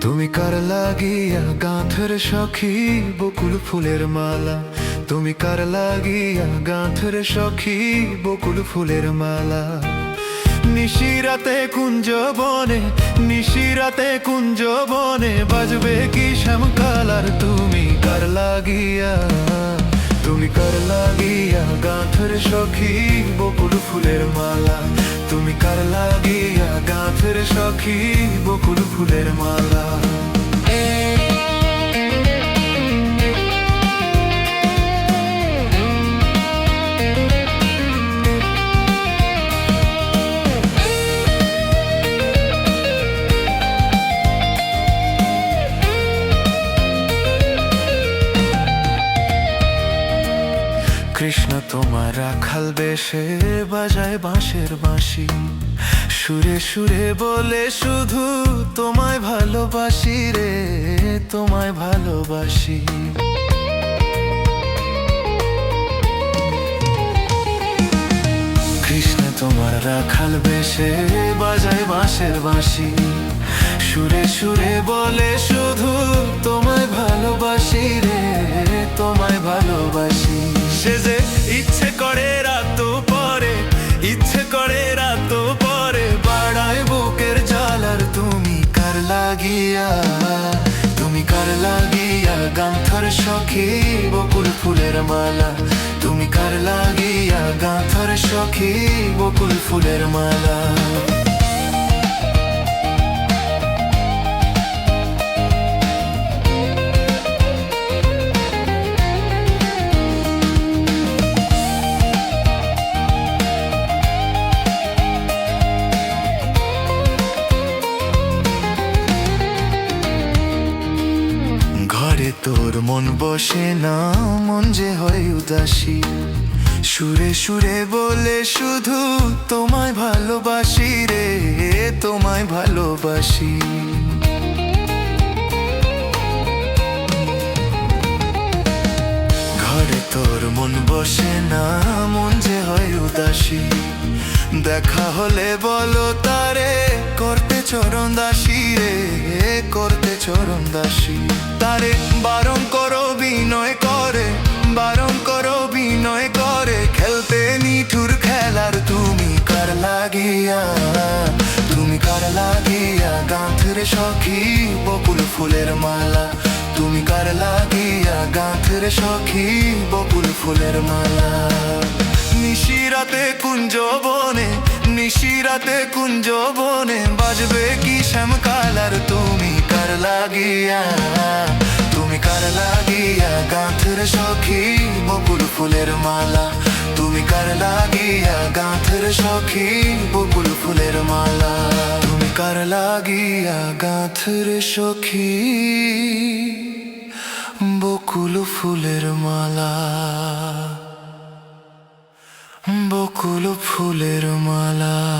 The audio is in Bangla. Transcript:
তুমি কার লাগিয়া গাঁথের সখী বকুল ফুলের মালা? তুমি কার লাগিয়া গাঁথের সখী বকুল ফুলের মালা? নিশিরাতে কুঞ্জ বনে নিশিরাতে কুঞ্জ বনে বাজবে কি শ্যামকালার? তুমি কার লাগিয়া তুমি কার লাগিয়া গাঁথের সখী? বকুল ফুলের মালা। তুমি কার লাগিয়া গাঁথের সখী? বকুল ফুলের মালা। কৃষ্ণ তোমার রাখাল বেশে বাজায় বাঁশের বাঁশি। সুরে সুরে বলে শুধু তোমায় ভালোবাসি রে, তোমায় ভালোবাসি। কৃষ্ণ তোমার রাখাল বেশে বাজায় বাঁশের বাঁশি। সুরে সুরে বলে শুধু তোমায় ভালোবাসি রে, তোমায় ভালোবাসি। সে সখী বকুল ফুলের মালা। তুমি কার লাগিয়া গাঁথার সখী বকুল ফুলের মালা? মন বসে না, মন যে হয় উদাসী। সুরে সুরে বলে শুধু তোমায় ভালোবাসি রে তোমায় ভালোবাসি। ঘরে তোর মন বসে না, মন যে হয় উদাসী। দেখা হলে বলো তারে, করতে চরণ দাসী রে করতে চরণ দাসী। লাগিয়া তুমি কার লাগিয়া গাঁথের সখী, বকুল ফুলের মালা। তুমি কার লাগিয়া গাঁথের সখী, বকুল ফুলের মালা। নিশিরাতে কুঞ্জ বনে নিশিরাতে কুঞ্জ বনে, বাজবে কি শ্যামকালার তুমি কার লাগিয়া? তুমি কার লাগিয়া গাঁথের সখী, বকুল ফুলের মালা। তুমি কার লাগিয়া গাঁথের সখী, বকুল ফুলের মালা। তুমি কার লাগিয়া গাঁথের সখী, বকুল ফুলের মালা। বকুল ফুলের মালা।